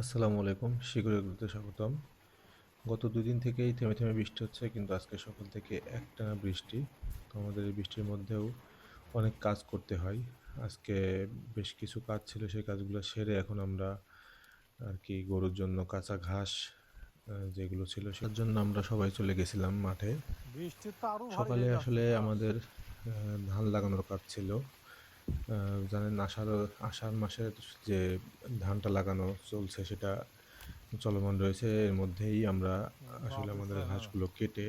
আসসালামু আলাইকুম শিকড়িতে স্বাগতম। গত দুদিন থেকেই থেমে থেমে বৃষ্টি হচ্ছে কিন্তু আজকে সকাল থেকে একটানা বৃষ্টি। তো আমাদের এই বৃষ্টির মধ্যেও অনেক কাজ করতে হয়। আজকে বেশ কিছু কাজ ছিল সেই কাজগুলো সেরে এখন আমরা আর কি গরুর জন্য কাঁচা ঘাস যেগুলো ছিল সেটার জন্য আমরা সবাই চলে গেছিলাম মাঠে। সকালে আসলে আমাদের ধান লাগানোর কাজ ছিল। জানেন আষাঢ় আষাঢ় মাসের যে ধানটা লাগানো চলছে সেটা চলমান রয়েছে। এর মধ্যেই আমরা আসলে আমাদের ঘাসগুলো কেটে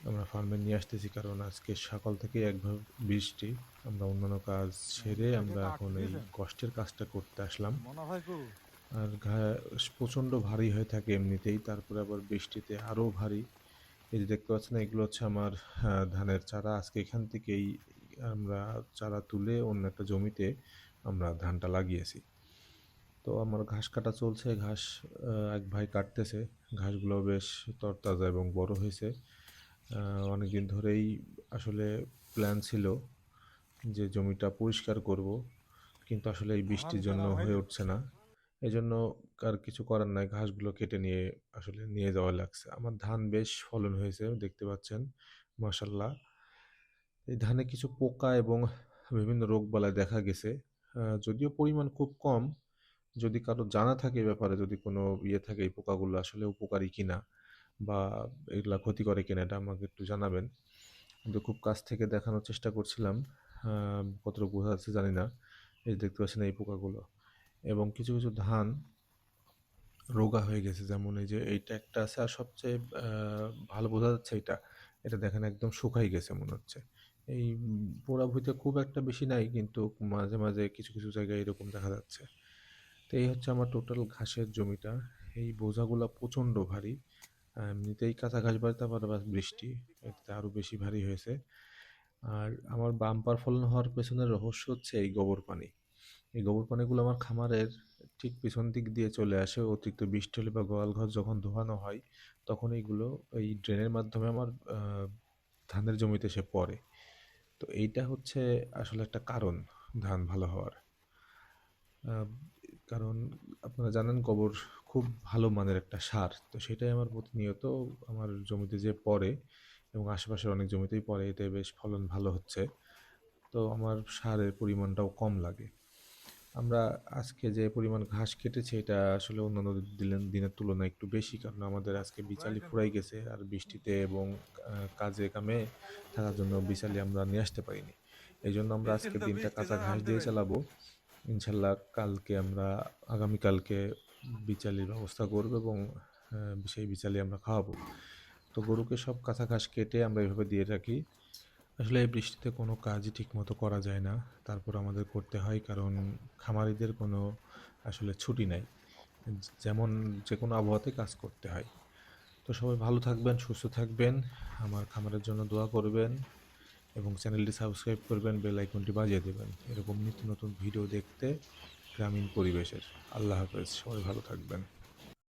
আমরা ফার্মে নিয়ে আসতেছি কারণ আজকে সকাল থেকে একভাবে বৃষ্টি আমরা অন্যান্য কাজ সেরে আমরা এখন এই কষ্টের কাজটা করতে আসলাম। হয় আর ঘাস প্রচণ্ড ভারী হয়ে থাকে এমনিতেই তারপরে আবার বৃষ্টিতে আরও ভারী। এই যে দেখতে পাচ্ছেন এগুলো হচ্ছে আমার ধানের চারা। আজকে এখান থেকেই আমরা চারা তুলে অন্য একটা জমিতে আমরা ধানটা লাগিয়েছি। তো আমার ঘাস কাটা চলছে, ঘাস এক ভাই কাটতেছে। ঘাসগুলো বেশ তরতাজা এবং বড় হয়েছে। অনেক দিন ধরেই আসলে প্ল্যান ছিল যে জমিটা পরিষ্কার করব, কিন্তু আসলে এই বৃষ্টির জন্য হয়ে উঠছে না। এই জন্য আর কিছু করার নাই, ঘাসগুলো কেটে নিয়ে আসলে নিয়ে যাওয়া লাগছে। আমার ধান বেশ ফলন হয়েছে, দেখতে পাচ্ছেন মাসাল্লাহ এই ধানে কিছু পোকা এবং বিভিন্ন রোগবালাই দেখা গেছে। যদিও পরিমাণ খুব কম, যদি কারও জানা থাকে ব্যাপারে, যদি কোনো ইয়ে থাকে এই পোকাগুলো আসলে উপকারী কিনা বা এগুলা ক্ষতি করে কিনা এটা আমাকে একটু জানাবেন। কিন্তু খুব কাছ থেকে দেখানোর চেষ্টা করছিলাম কতটুকু বোঝা যাচ্ছে জানি না। এই দেখতে পাচ্ছেন এই পোকাগুলো। এবং কিছু কিছু ধান রোগা হয়ে গেছে, যেমন এই যে এইটা একটা আছে, আর সবচেয়ে ভালো বোঝা যাচ্ছে এটা। এটা দেখেন একদম শুকাই গেছে মনে হচ্ছে। এই উম, পোড়া ভুঁইতে খুব একটা বেশি নাই কিন্তু মাঝে মাঝে কিছু কিছু জায়গায় এরকম দেখা যাচ্ছে। তো এই হচ্ছে আমার টোটাল ঘাসের জমিটা। এই বোঝাগুলো প্রচণ্ড ভারী। এমনিতেই কাঁচা ঘাস বাড়িতে আবার বৃষ্টি এতে আরও বেশি ভারী হয়েছে। আর আমার বাম্পার ফলন হওয়ার পেছনের রহস্য হচ্ছে এই গোবর পানি। এই গোবর পানিগুলো আমার খামারের ঠিক পিছন দিক দিয়ে চলে আসে অতিরিক্ত বৃষ্টি হলে বা গোয়াল ঘর যখন ধোয়ানো হয় তখন এইগুলো এই ড্রেনের মাধ্যমে আমার ধানের জমিতে এসে পড়ে। তো এইটা হচ্ছে আসলে একটা কারণ ধান ভালো হওয়ার। কারণ আপনারা জানেন গোবর খুব ভালো মানের একটা সার, তো সেটাই আমার প্রতিনিয়ত আমার জমিতে যে পড়ে এবং আশেপাশের অনেক জমিতেই পড়ে, এতে বেশ ফলন ভালো হচ্ছে। তো আমার সারের পরিমাণটাও কম লাগে। আমরা আজকে যে পরিমাণ ঘাস কেটেছি এটা আসলে অন্যান্য দিলেন দিনের তুলনায় একটু বেশি। কারণ আমাদের আজকে বিচালি ফুরাই গেছে আর বৃষ্টিতে এবং কাজে কামে থাকার জন্য বিচালি আমরা নিয়ে আসতে পারিনি। এই জন্য আমরা আজকে দিনটা কাঁচা ঘাস দিয়ে চালাবো। ইনশাল্লাহ কালকে আমরা আগামীকালকে বিচালির ব্যবস্থা করব এবং সেই বিচালি আমরা খাওয়াবো। তো গরুকে সব কাঁচা ঘাস কেটে আমরা এভাবে দিয়ে রাখি। আসলে এই বৃষ্টিতে কোনো কাজই ঠিকমতো করা যায় না। তারপর আমাদের করতে হয়, কারণ খামারিদের কোনো আসলে ছুটি নাই। যেমন যে কোনো আবহাওয়াতে কাজ করতে হয়। তো সবাই ভালো থাকবেন, সুস্থ থাকবেন। আমার খামারের জন্য দোয়া করবেন এবং চ্যানেলটি সাবস্ক্রাইব করবেন, বেল আইকনটি বাজিয়ে দেবেন। এরকম নিত্য নতুন ভিডিও দেখতে গ্রামীণ পরিবেশের। আল্লাহ হাফেজ। সবাই ভালো থাকবেন।